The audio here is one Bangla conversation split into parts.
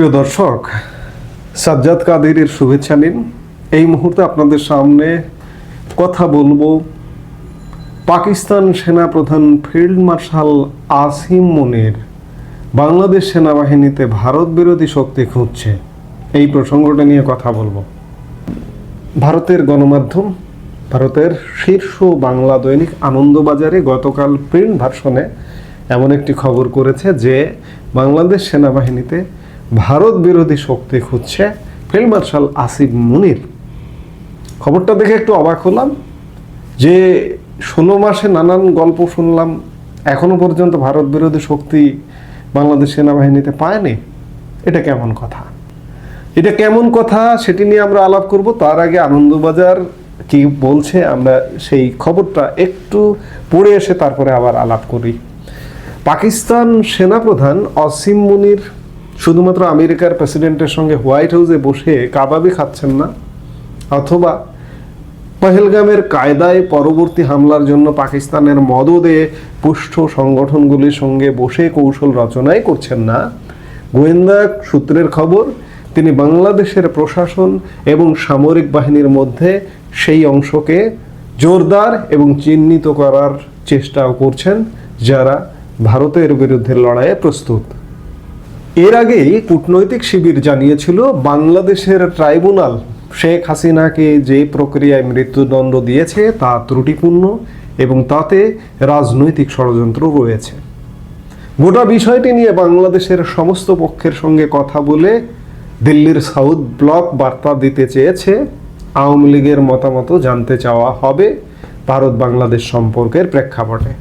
প্রিয় দর্শক, সাজ্জাদ কাদেরের শুভেচ্ছা নিন। এই মুহূর্তে আপনাদের সামনে কথা বলব পাকিস্তান সেনাপ্রধান ফিল্ড মার্শাল আসিম মনির। বাংলাদেশ সেনাবাহিনীতে ভারত বিরোধী শক্তি খুঁজছে। এই প্রসঙ্গটা নিয়ে কথা বলব। ভারতের গণমাধ্যম, ভারতের শীর্ষ বাংলা দৈনিক আনন্দবাজারে গতকাল প্রিন্ট ভার্সনে এমন একটি খবর করেছে যে, বাংলাদেশ সেনাবাহিনীতে ভারত বিরোধী শক্তি খুঁজছে ফিল্ড মার্শাল আসিফ মুনির। খবরটা দেখে একটু অবাক হলাম যে ষোলো মাসে নানান গল্প শুনলাম, এখনও পর্যন্ত ভারত বিরোধী শক্তি বাংলাদেশ সেনাবাহিনীতে পায়নি। এটা কেমন কথা? এটা কেমন কথা সেটি নিয়ে আমরা আলাপ করব। তার আগে আনন্দবাজার কি বলছে আমরা সেই খবরটা একটু পড়ে এসে তারপরে আবার আলাপ করি। পাকিস্তান সেনাপ্রধান অসীম মুনির শুধুমাত্র আমেরিকার প্রেসিডেন্টের সঙ্গে হোয়াইট হাউসে বসে কাবাবি খাচ্ছেন না, অথবা পহেলগামের কায়দায় পরবর্তী হামলার জন্য পাকিস্তানের মদদে পুষ্ট সংগঠনগুলির সঙ্গে বসে কৌশল রচনাই করছেন না। গোয়েন্দা সূত্রের খবর, তিনি বাংলাদেশের প্রশাসন এবং সামরিক বাহিনীর মধ্যে সেই অংশকে জোরদার এবং চিহ্নিত করার চেষ্টাও করছেন, যারা ভারতের বিরুদ্ধে লড়াইয়ে প্রস্তুত। এর আগেই কূটনৈতিক শিবির জানিয়েছিল বাংলাদেশের ট্রাইব্যুনাল। শেখ হাসিনাকে যে প্রক্রিয়ায় মৃত্যুদণ্ড দিয়েছে তা ত্রুটিপূর্ণ এবং তাতে রাজনৈতিক ষড়যন্ত্র রয়েছে। গোটা বিষয়টি নিয়ে বাংলাদেশের সমস্ত পক্ষের সঙ্গে কথা বলে দিল্লির সাউথ ব্লক বার্তা দিতে চেয়েছে। আওয়ামী লীগের মতামত জানতে চাওয়া হবে ভারত বাংলাদেশ সম্পর্কের প্রেক্ষাপটে।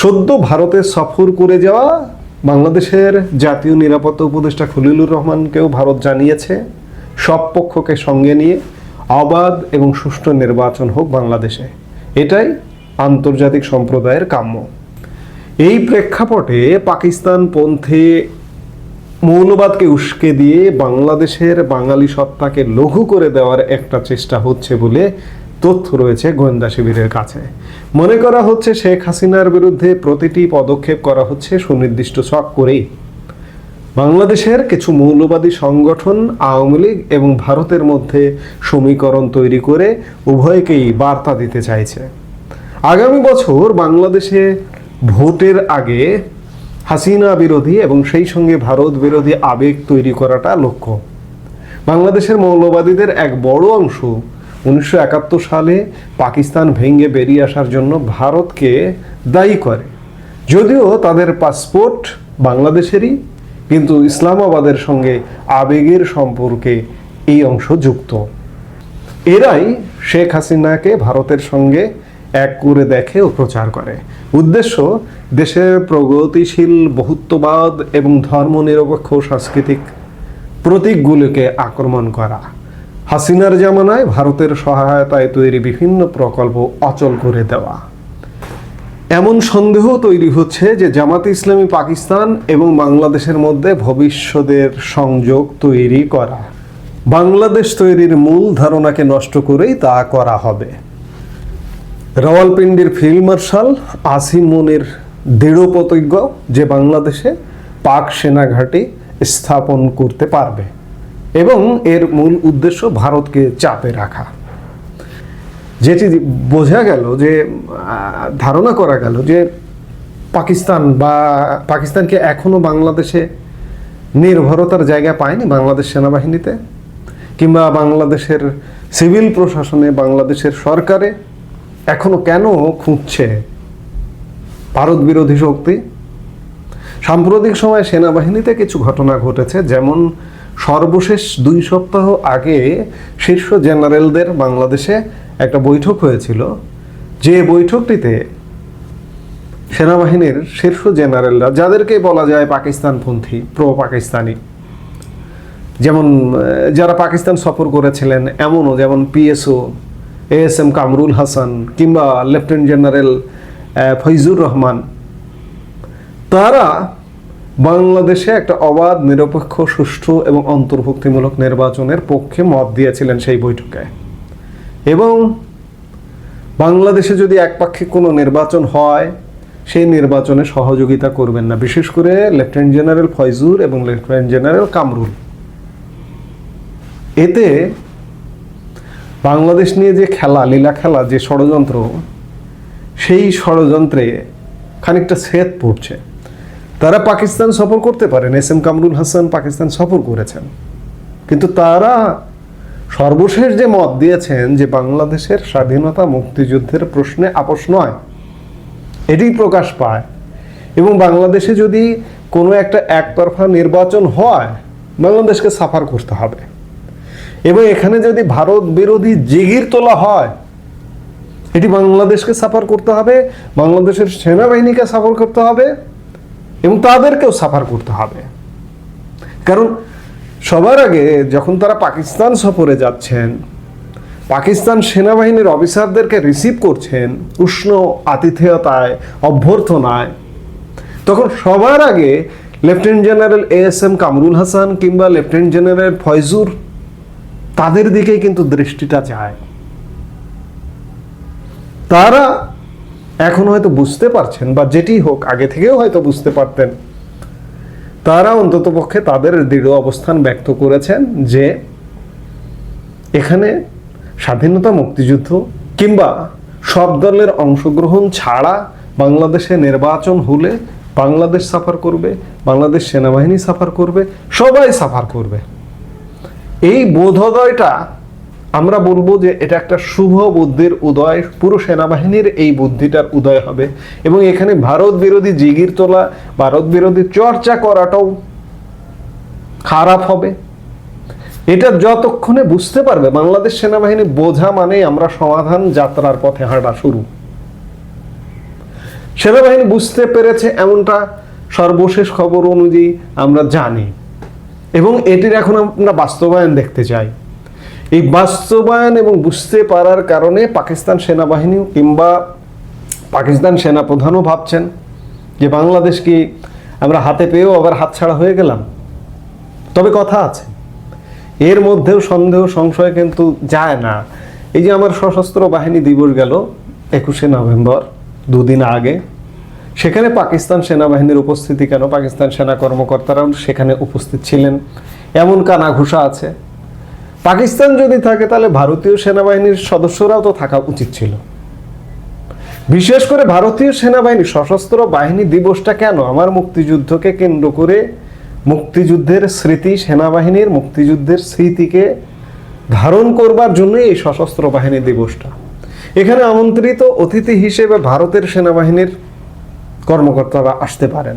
সদ্য ভারতে সফর করে যাওয়া বাংলাদেশের জাতীয় নিরাপত্তা উপদেষ্টা খলিলুর রহমানকেও ভারত জানিয়েছে, সব পক্ষকে সঙ্গে নিয়ে অবাধ এবং সুষ্ঠু নির্বাচন হোক বাংলাদেশে। এটাই আন্তর্জাতিক সম্প্রদায়ের কাম্য। এই প্রেক্ষাপটে পাকিস্তান পন্থে মৌলবাদকে উস্কে দিয়ে বাংলাদেশের বাঙালি সত্তাকে লঘু করে দেওয়ার একটা চেষ্টা হচ্ছে বলে তথ্য রয়েছে গোয়েন্দা শিবিরের কাছে। মনে করা হচ্ছে শেখ হাসিনার বিরুদ্ধে প্রতিটি পদক্ষেপ করা হচ্ছে সুনির্দিষ্ট ছক করেই। বাংলাদেশের কিছু মৌলবাদী সংগঠন, আওয়ামী লীগ এবং ভারতের মধ্যে সমীকরণ তৈরি করে উভয়কেই বার্তা দিতে চাইছে। আগামী বছর বাংলাদেশে ভোটের আগে হাসিনা বিরোধী এবং সেই সঙ্গে ভারত বিরোধী আবেগ তৈরি করাটা লক্ষ্য। বাংলাদেশের মৌলবাদীদের এক বড় অংশ উনিশশো একাত্তর সালে পাকিস্তান ভেঙে বেরিয়ে আসার জন্য ভারতকে দায়ী করে। যদিও তাদের পাসপোর্ট বাংলাদেশেরই, কিন্তু ইসলামাবাদের সঙ্গে আবেগের সম্পর্কে এই অংশ যুক্ত। এরাই শেখ হাসিনাকে ভারতের সঙ্গে এক করে দেখে ও প্রচার করে। উদ্দেশ্য দেশের প্রগতিশীল, বহুত্ববাদ এবং ধর্মনিরপেক্ষ সাংস্কৃতিক প্রতীকগুলোকে আক্রমণ করা। হাসিনার জামানায় ভারতের সহায়তায় তৈরি বিভিন্ন প্রকল্প অচল করে দেওয়া। এমন সন্দেহ তৈরি হচ্ছে যে জামাতে ইসলামী পাকিস্তান এবং বাংলাদেশের মধ্যে ভবিষ্যতের সংযোগ তৈরি করা। বাংলাদেশ তৈরির মূল ধারণাকে নষ্ট করেই তা করা হবে। রাওয়ালপিন্ডির ফিল্ড মার্শাল আসিম মনির দৃঢ় প্রতিজ্ঞ যে বাংলাদেশে পাক সেনা ঘাঁটি স্থাপন করতে পারবে। এবং এর মূল উদ্দেশ্য ভারতকে চাপে রাখা। যেটি বোঝা গেল যে ধারণা করা গেল যে, পাকিস্তান বা পাকিস্তানকে এখনও বাংলাদেশে নির্ভরতার জায়গা পায়নি বাংলাদেশ সেনাবাহিনীতে, কিংবা বাংলাদেশের সিভিল প্রশাসনে, বাংলাদেশের সরকারে এখনও কেন খুঁজছে ভারত বিরোধী শক্তি? সাম্প্রতিক সময়ে সেনাবাহিনীতে কিছু ঘটনা ঘটেছে, যেমন সর্বশেষ দুই সপ্তাহ আগে শীর্ষ জেনারেলদের বাংলাদেশে একটা বৈঠক হয়েছিল। যে বৈঠকটিতে সেনাবাহিনীর শীর্ষ জেনারেলরা, যাদেরকে বলা যায় পাকিস্তানপন্থী প্রো পাকিস্তানি যেমন যারা পাকিস্তান সফর করেছিলেন, এমনও যেমন PSO S M Kamrul Hasan কিংবা লেফটেন্যান্ট জেনারেল ফৈজুর রহমান, তারা বাংলাদেশে একটা অবাধ, নিরপেক্ষ, সুষ্ঠু এবং অন্তর্ভুক্তিমূলক নির্বাচনের পক্ষে মত দিয়েছিলেন সেই বৈঠকে। এবং বাংলাদেশে যদি একপাক্ষিক কোনো নির্বাচন হয়, সেই নির্বাচনে সহযোগিতা করবেন না। বিশেষ করে লেফটেন্যান্ট জেনারেল ফয়জুর এবং লেফটেন্যান্ট জেনারেল কামরুল। এতে বাংলাদেশ নিয়ে যে খেলা, লীলা খেলা, যে ষড়যন্ত্র, সেই ষড়যন্ত্রে খানিকটা সেদ পড়ছে। তারা পাকিস্তান সফর করতে পারেন। এস এম কামরুল হাসান পাকিস্তান সফর করেছেন। কিন্তু তারা সর্বশেষ যে মত দিয়েছেন যে বাংলাদেশের স্বাধীনতা মুক্তিযুদ্ধের প্রশ্নে আপোষ নয় এটি প্রকাশ পায়। এবং বাংলাদেশে যদি কোনো একটা একতরফা নির্বাচন হয়, বাংলাদেশকে সাফার করতে হবে। এবং এখানে যদি ভারত বিরোধী জিগির তোলা হয়, এটি বাংলাদেশকে সাফার করতে হবে, বাংলাদেশের সেনাবাহিনীকে সাফার করতে হবে এবং তাদেরকেও সাফার করতে হবে। কারণ সবার আগে যখন তারা পাকিস্তান সফরে যাচ্ছেন, পাকিস্তান সেনাবাহিনীর অফিসারদেরকে রিসিভ করছেন উষ্ণ আতিথেয়তায়, অভ্যর্থনায়, তখন সবার আগে lieutenant general A S M Kamrul Hasan কিংবা লেফটেন্যান্ট জেনারেল ফয়জুর তাদের দিকেই কিন্তু দৃষ্টিটা চায়। তারা এখন হয়তো বুঝতে পারছেন বা যেটি হোক, আগে থেকেও হয়তো বুঝতে পারতেন। তারা অন্তত পক্ষে তাদের দৃঢ় অবস্থান ব্যক্ত করেছেন যে এখানে স্বাধীনতা মুক্তিযুদ্ধ কিংবা সব দলের অংশগ্রহণ ছাড়া বাংলাদেশে নির্বাচন হলে বাংলাদেশ সাফার করবে, বাংলাদেশ সেনাবাহিনী সাফার করবে, সবাই সাফার করবে। এই বোধোদয়টা আমরা বলব যে এটা একটা শুভ বুদ্ধির উদয়। পুরো সেনাবাহিনীর এই বুদ্ধিটার উদয় হবে। এবং এখানে ভারত বিরোধী জিগির তোলা, ভারত বিরোধী চর্চা করাটাও খারাপ হবে। এটা যতক্ষণে বুঝতে পারবে, বাংলাদেশ সেনাবাহিনী বোঝা মানে আমরা সমাধান যাত্রার পথে হাঁটা শুরু। সেনাবাহিনী বুঝতে পেরেছে এমনটা সর্বশেষ খবর অনুযায়ী আমরা জানি। এবং এটির এখন আমরা বাস্তবায়ন দেখতে চাই। এই বাস্তবায়ন এবং বুঝতে পারার কারণে পাকিস্তান সেনাবাহিনী কিংবা পাকিস্তান সেনাপ্রধানও ভাবছেন যে বাংলাদেশ কি আমরা হাতে পেয়েও আবার হাতছাড়া হয়ে গেলাম? তবে কথা আছে। এর মধ্যেও সন্দেহ, সংশয় কিন্তু যায় না। এই যে আমার সশস্ত্র বাহিনী দিবস গেল একুশে নভেম্বর, দুদিন আগে, সেখানে পাকিস্তান সেনাবাহিনীর উপস্থিতি কেন? পাকিস্তান সেনা কর্মকর্তারাও সেখানে উপস্থিত ছিলেন। এমন কানাঘুষা আছে। পাকিস্তান যদি থাকে, তাহলে ভারতীয় সেনাবাহিনীর সদস্যরাও তো থাকা উচিত ছিল। বিশেষ করে ভারতীয় সেনাবাহিনী, সশস্ত্র বাহিনী দিবসটা কেন? আমার মুক্তিযুদ্ধকে কেন্দ্র করে মুক্তিযুদ্ধের স্মৃতি, সেনাবাহিনীর মুক্তিযুদ্ধের স্মৃতিকে ধারণ করবার জন্যই এই সশস্ত্র বাহিনী দিবসটা। এখানে আমন্ত্রিত অতিথি হিসেবে ভারতের সেনাবাহিনীর কর্মকর্তারা আসতে পারেন।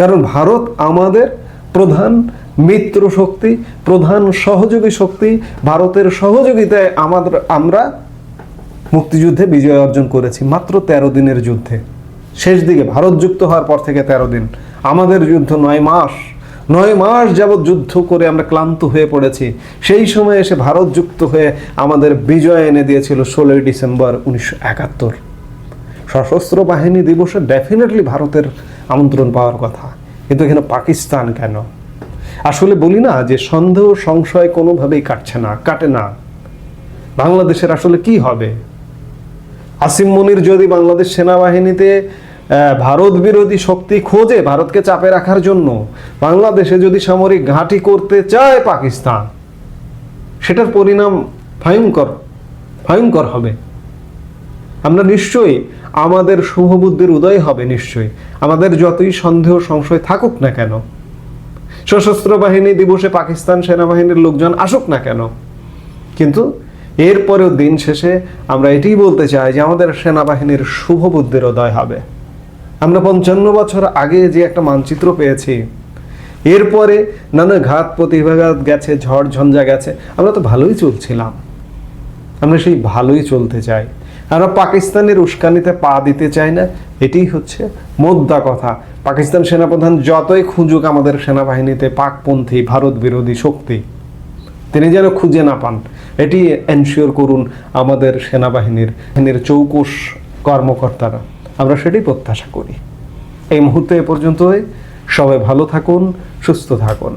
কারণ ভারত আমাদের প্রধান মিত্র শক্তি, প্রধান সহযোগী শক্তি, ভারতের সহযোগিতায় আমাদের, আমরা মুক্তিযুদ্ধে বিজয় অর্জন করেছি মাত্র তেরো দিনের যুদ্ধে। শেষ দিকে ভারত যুক্ত হওয়ার পর থেকে তেরো দিন। আমাদের যুদ্ধ নয় মাস। নয় মাস যাবৎ যুদ্ধ করে আমরা ক্লান্ত হয়ে পড়েছি। সেই সময় এসে ভারত যুক্ত হয়ে আমাদের বিজয় এনে দিয়েছিল ষোলোই ডিসেম্বর উনিশশো একাত্তর। সশস্ত্র বাহিনী দিবসে ডেফিনেটলি ভারতের আমন্ত্রণ পাওয়ার কথা। কিন্তু এখানে পাকিস্তান কেন? আসলে বলি না যে সন্দেহ, সংশয় কোনোভাবেই কাটছে না, কাটে না। বাংলাদেশের আসলে কি হবে? আসিম মনির যদি বাংলাদেশ সেনাবাহিনীতে ভারত বিরোধী শক্তি খোঁজে ভারতকে চাপে রাখার জন্য, বাংলাদেশে যদি সামরিক ঘাঁটি করতে চায় পাকিস্তান, সেটার পরিণাম ভয়ঙ্কর ভয়ঙ্কর হবে। আমরা নিশ্চয়ই আমাদের শুভবুদ্ধির উদয় হবে নিশ্চয়ই। আমাদের যতই সন্দেহ, সংশয় থাকুক না কেন সশস্ত্র বাহিনী দিবসে পাকিস্তান সেনাবাহিনীর লোকজন আসুক না কেন? কিন্তু এরপরেও দিন শেষে আমরা এটিই বলতে চাই যে আমাদের সেনাবাহিনীর শুভ বুদ্ধির উদয় হবে। আমরা পঞ্চান্ন বছর আগে যে একটা মানচিত্র পেয়েছি, এরপরে নানা ঘাত প্রতিভাঘাত গেছে, ঝড় ঝঞ্ঝা গেছে, আমরা তো ভালোই চলছিলাম। আমরা সেই ভালোই চলতে চাই। আমরা পাকিস্তানের উস্কানিতে পা দিতে চাই না, এটাই হচ্ছে মোদ্দা কথা। পাকিস্তান সেনাপ্রধান যতই খুঁজুক আমাদের সেনাবাহিনীতে পাকপন্থী, ভারত বিরোধী শক্তি, তিনি যেন খুঁজে না পান, এটি এনশিওর করুন আমাদের সেনাবাহিনীর বাহিনীর চৌকুশ কর্মকর্তারা। আমরা সেটি প্রত্যাশা করি। এই মুহূর্তে এ পর্যন্তই। সবাই ভালো থাকুন, সুস্থ থাকুন।